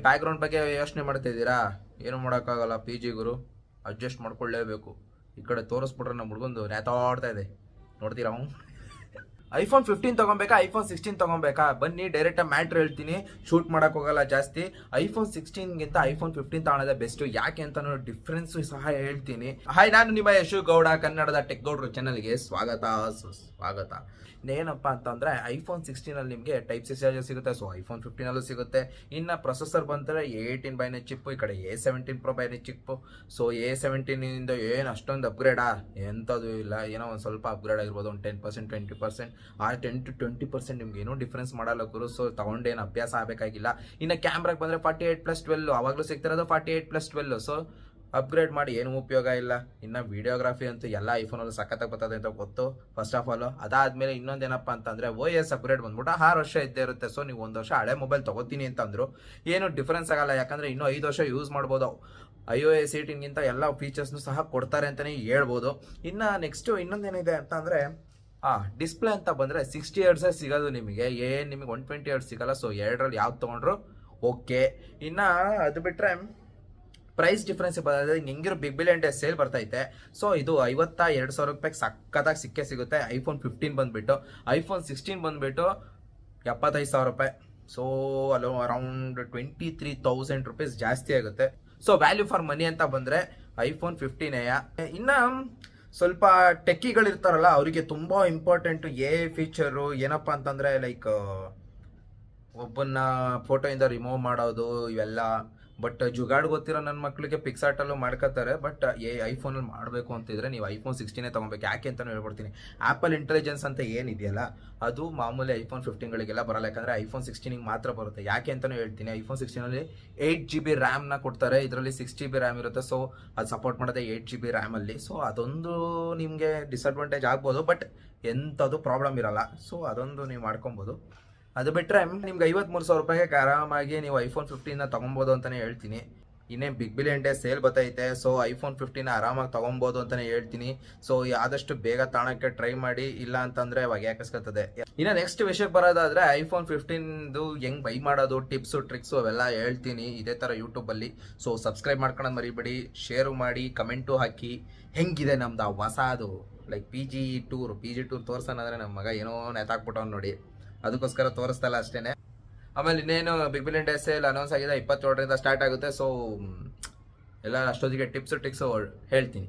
Background ಬಗ್ಗೆ ಯೋಚನೆ ಮಾಡ್ತಾ ಇದ್ದೀರಾ? ಏನು ಮಾಡೋಕ್ಕಾಗಲ್ಲ ಪಿ ಜಿ ಗುರು. ಅಡ್ಜಸ್ಟ್ ಮಾಡ್ಕೊಳ್ಳೇಬೇಕು. ಈ ಕಡೆ ತೋರಿಸ್ಬಿಟ್ರೆ ನಮ್ಮ ಹುಡುಗಂದು ನೇತಾಡ್ತಾ ಇದೆ. ನೋಡ್ತೀರಾ ಅವ್ನು? ಐಫೋನ್ ಫಿಫ್ಟೀನ್ ತಗೊಬೇಕಾ, ಐಫೋನ್ ಸಿಕ್ಸ್ಟೀನ್ ತಗೊಬೇಕಾ? ಬನ್ನಿ ಡೈರೆಕ್ಟ್ ಮ್ಯಾಟ್ರ್ ಹೇಳ್ತೀನಿ. ಶೂಟ್ ಮಾಡಕ್ ಹೋಗಲ್ಲ ಜಾಸ್ತಿ. ಐಫೋನ್ ಸಿಕ್ಸ್ಟೀನ್ಗಿಂತ ಐಫೋನ್ ಫಿಫ್ಟೀನ್ ತಗೊಳ್ಳೋದೇ ಬೆಸ್ಟ್. ಯಾಕೆ ಅಂತ ಡಿಫ್ರೆನ್ಸ್ ಸಹ ಹೇಳ್ತೀನಿ. ಹಾಯ್ ನಾನು ನಿಮ್ಮ ಯಶು ಗೌಡ, ಕನ್ನಡದ ಟೆಕ್ ಗೌಡ್ರು ಚಾನಲ್ಗೆ ಸ್ವಾಗತ ಸ್ವಾಗತ. ಏನಪ್ಪ ಅಂತಂದ್ರೆ, ಐಫೋನ್ ಸಿಕ್ಸ್ಟೀನಲ್ಲಿ ನಿಮಗೆ ಟೈಪ್ ಸಿ ಚಾರ್ಜರ್ ಸಿಗುತ್ತೆ ಸೊ ಐಫೋನ್ ಫಿಫ್ಟೀನಲ್ಲೂ ಸಿಗುತ್ತೆ. ಇನ್ನು ಪ್ರೊಸೆಸರ್ ಬಂದರೆ ಏಯ್ಟೀನ್ ಬೈನ ಚಿಪ್ಪು ಈ ಕಡೆ ಎ ಸೆವೆಂಟೀನ್ ಪ್ರೊ ಬೈನ ಚಿಪ್ಪು ಸೊ ಎ ಸೆವೆಂಟೀನಿಂದ ಏನು ಅಷ್ಟೊಂದು ಅಪ್ಗ್ರೇಡಾ ಎಂಥದ್ದು ಇಲ್ಲ. ಏನೋ ಒಂದು ಸ್ವಲ್ಪ ಅಪ್ಗ್ರೇಡ್ ಆಗಿರ್ಬೋದು, ಒಂದು ಟೆನ್ ಪರ್ಸೆಂಟ್ ಟ್ವೆಂಟಿ ಪರ್ಸೆಂಟ್ ಆ ಟೆನ್ ಟು ಟ್ವೆಂಟಿ ಪರ್ಸೆಂಟ್ ನಿಮ್ಗೆ ಏನೂ ಡಿಫ್ರೆನ್ಸ್ ಮಾಡಲ್ಲ ಗುರು. ಸೊ ತಗೊಂಡೇನು ಅಭ್ಯಾಸ ಆಗಬೇಕಾಗಿಲ್ಲ. ಇನ್ನು ಕ್ಯಾಮ್ರಾಗೆ ಬಂದರೆ ಫಾರ್ಟಿ ಏಯ್ಟ್ ಪ್ಲಸ್ ಟ್ವೆಲ್ ಅವಾಗಲೂ ಸಿಗ್ತಿರೋದು forty eight plus twelve so upgrade ಮಾಡಿ, ಏನು ಉಪಯೋಗ ಇಲ್ಲ. ಇನ್ನು ವಿಡಿಯೋಗ್ರಫಿ ಅಂತೂ ಎಲ್ಲ ಐಫೋನಲ್ಲಿ ಸಖತ್ತಾಗಿ ಬರ್ತದೆ ಅಂತ ಗೊತ್ತು. ಫಸ್ಟ್ ಆಫ್ ಆಲ್ ಅದಾದಮೇಲೆ ಇನ್ನೊಂದೇನಪ್ಪ ಅಂತಂದರೆ ಓ ಎಸ್ ಅಪ್ಗ್ರೇಡ್ ಬಂದ್ಬಿಟ್ಟು ಆರು ವರ್ಷ ಇದ್ದೇ ಇರುತ್ತೆ. ಸೊ ನೀವು ಒಂದು ವರ್ಷ ಹಳೆ ಮೊಬೈಲ್ ತೊಗೋತೀನಿ ಅಂತಂದ್ರು ಏನು ಡಿಫ್ರೆನ್ಸ್ ಆಗಲ್ಲ. ಯಾಕಂದರೆ ಇನ್ನೂ ಐದು ವರ್ಷ ಯೂಸ್ ಮಾಡ್ಬೋದು. ಐ ಒ ಎಸ್ ಏಯ್ಟೀನ್ಗಿಂತ ಎಲ್ಲ ಫೀಚರ್ಸ್ನು ಸಹ ಕೊಡ್ತಾರೆ ಅಂತಲೇ ಹೇಳ್ಬೋದು. ಇನ್ನು ನೆಕ್ಸ್ಟು ಇನ್ನೊಂದೇನಿದೆ ಅಂತ ಅಂದರೆ ಆ ಡಿಸ್ಪ್ಲೇ ಅಂತ ಬಂದರೆ ಸಿಕ್ಸ್ಟಿ ಇಯರ್ಸೇ ಸಿಗೋದು ನಿಮಗೆ. ಏನು ನಿಮಗೆ ಒನ್ ಟ್ವೆಂಟಿ ಇಯರ್ಸ್ ಸಿಗಲ್ಲ ಸೊ ಎರಡರಲ್ಲಿ ಯಾವ್ದು ತೊಗೊಂಡ್ರು ಓಕೆ ಇನ್ನು ಅದು ಬಿಟ್ಟರೆ ಪ್ರೈಸ್ ಡಿಫ್ರೆನ್ಸ್ ಬರೋದ್ರೆ ಹೆಂಗಿರೋ ಬಿಗ್ ಬಿಲಿಯನ್ ಡೇ ಸೇಲ್ ಬರ್ತೈತೆ. ಸೊ ಇದು ಐವತ್ತ ಎರಡು ಸಾವಿರ ರೂಪಾಯಿಗೆ ಸಕ್ಕತ್ತಾಗಿ ಸಿಕ್ಕೇ ಸಿಗುತ್ತೆ. ಐಫೋನ್ ಫಿಫ್ಟೀನ್ ಬಂದುಬಿಟ್ಟು ಐಫೋನ್ ಸಿಕ್ಸ್ಟೀನ್ ಬಂದುಬಿಟ್ಟು ಎಪ್ಪತ್ತೈದು ಸಾವಿರ ರೂಪಾಯಿ. So also around twenty three thousand rupees ಜಾಸ್ತಿ ಆಗುತ್ತೆ. ಸೊ ವ್ಯಾಲ್ಯೂ ಫಾರ್ ಮನಿ ಅಂತ ಬಂದರೆ ಐಫೋನ್ ಫಿಫ್ಟೀನೆಯ ಇನ್ನು ಸ್ವಲ್ಪ ಟೆಕ್ಕಿಗಳಿರ್ತಾರಲ್ಲ ಅವರಿಗೆ ತುಂಬ ಇಂಪಾರ್ಟೆಂಟು ಎ ಫೀಚರು ಏನಪ್ಪ ಅಂತಂದರೆ ಲೈಕ್ ಒಬ್ಬನ್ನ ಫೋಟೋಯಿಂದ ರಿಮೂವ್ ಮಾಡೋದು, ಇವೆಲ್ಲ. ಬಟ್ ಜುಗಾಡ್ ಗೊತ್ತಿರೋ ನನ್ನ ಮಕ್ಕಳಿಗೆ ಪಿಕ್ಸಾರ್ಟಲ್ಲೂ ಮಾಡ್ಕೋತಾರೆ ಬಟ್ ಏ ಐಫೋನಲ್ಲಿ ಮಾಡಬೇಕು ಅಂತಿದ್ರೆ ನೀವು ಐಫೋನ್ ಸಿಕ್ಸ್ಟೀನೇ ತೊಗೊಬೇಕು. ಯಾಕೆ ಅಂತಲೂ ಹೇಳ್ಕೊಡ್ತೀನಿ ಆ್ಯಪಲ್ ಇಂಟೆಲಿಜೆನ್ಸ್ ಅಂತ ಏನಿದೆಯಲ್ಲ, ಅದು ಮಾಮೂಲಿ ಐಫೋನ್ ಫಿಫ್ಟೀನ್ಗಳಿಗೆಲ್ಲ ಬರಲ್ಲ. ಯಾಕಂದರೆ ಐಫೋನ್ ಸಿಕ್ಸ್ಟೀನಿಗೆ ಮಾತ್ರ ಬರುತ್ತೆ. ಯಾಕೆ ಅಂತಲೂ ಹೇಳ್ತೀನಿ. ಐಫೋನ್ ಸಿಕ್ಸ್ಟೀನಲ್ಲಿ ಏಯ್ಟ್ ಜಿ ಬಿ ರ್ಯಾಮ್ನ ಕೊಡ್ತಾರೆ. ಇದರಲ್ಲಿ ಸಿಕ್ಸ್ ಜಿ ಬಿ ರ್ಯಾಮ್ ಇರುತ್ತೆ. ಸೊ ಅದು ಸಪೋರ್ಟ್ ಮಾಡೋದೇ ಏಯ್ಟ್ ಜಿ ಬಿ ರ್ಯಾಮಲ್ಲಿ ಸೊ ಅದೊಂದು ನಿಮಗೆ ಡಿಸ್ಅಡ್ವಾಂಟೇಜ್ ಆಗ್ಬೋದು ಬಟ್ ಎಂಥದ್ದು ಪ್ರಾಬ್ಲಮ್ ಇರಲ್ಲ. ಸೊ ಅದೊಂದು ನೀವು ಮಾಡ್ಕೊಬೋದು. ಅದು ಬಿಟ್ಟರೆ ನಿಮ್ಗೆ ಐವತ್ಮೂರು ಸಾವಿರ ರೂಪಾಯಿಗೆ ಆರಾಮಾಗಿ ನೀವು ಐಫೋನ್ ಫಿಫ್ಟೀನ ತೊಗೊಬೋದು ಅಂತಲೇ ಹೇಳ್ತೀನಿ. ಇನ್ನೇ ಬಿಗ್ ಬಿಲಿಯನ್ ಡೇ ಸೇಲ್ ಬತ್ತೈತೆ. ಸೊ ಐಫೋನ್ ಫಿಫ್ಟೀನ ಆರಾಮಾಗಿ ತೊಗೊಬೋದು ಅಂತಲೇ ಹೇಳ್ತೀನಿ. ಸೊ ಆದಷ್ಟು ಬೇಗ ತಾಣಕ್ಕೆ ಟ್ರೈ ಮಾಡಿ, ಇಲ್ಲ ಅಂತಂದರೆ ಇವಾಗ ಯಾಕಿಸ್ಕೊತದೆ ಇನ್ನು ನೆಕ್ಸ್ಟ್ ವಿಷಯಕ್ಕೆ ಬರೋದಾದರೆ, ಐಫೋನ್ ಫಿಫ್ಟೀನ್ದು ಹೆಂಗೆ ಬೈ ಮಾಡೋದು ಟಿಪ್ಸು ಟ್ರಿಕ್ಸು ಅವೆಲ್ಲ ಹೇಳ್ತೀನಿ. ಇದೇ ಥರ ಯೂಟ್ಯೂಬಲ್ಲಿ ಸೊ ಸಬ್ಸ್ಕ್ರೈಬ್ ಮಾಡ್ಕೊಳೋದು ಮರಿಬೇಡಿ. ಶೇರು ಮಾಡಿ ಕಮೆಂಟು ಹಾಕಿ. ಹೆಂಗಿದೆ ನಮ್ದು ಆ ಹೊಸ ಅದು like P G tour P G tour ತೋರ್ಸೋಣ ಅಂದರೆ ನಮ್ಮ ಮಗ ಏನೋ ನೆತಾಕ್ಬಿಟ್ಟವ್ನು ನೋಡಿ. ಅದಕ್ಕೋಸ್ಕರ ತೋರಿಸ್ತಲ್ಲ ಅಷ್ಟೇನೆ. ಆಮೇಲೆ ಇನ್ನೇನು big billion day sale announce ಆಗಿದೆ, ಇಪ್ಪತ್ತೇಳರಿಂದ ಸ್ಟಾರ್ಟ್ ಆಗುತ್ತೆ. ಸೊ ಎಲ್ಲ ಅಷ್ಟೊತ್ತಿಗೆ ಟಿಪ್ಸ್ ಟಿಕ್ಸು ಹೇಳ್ತೀನಿ.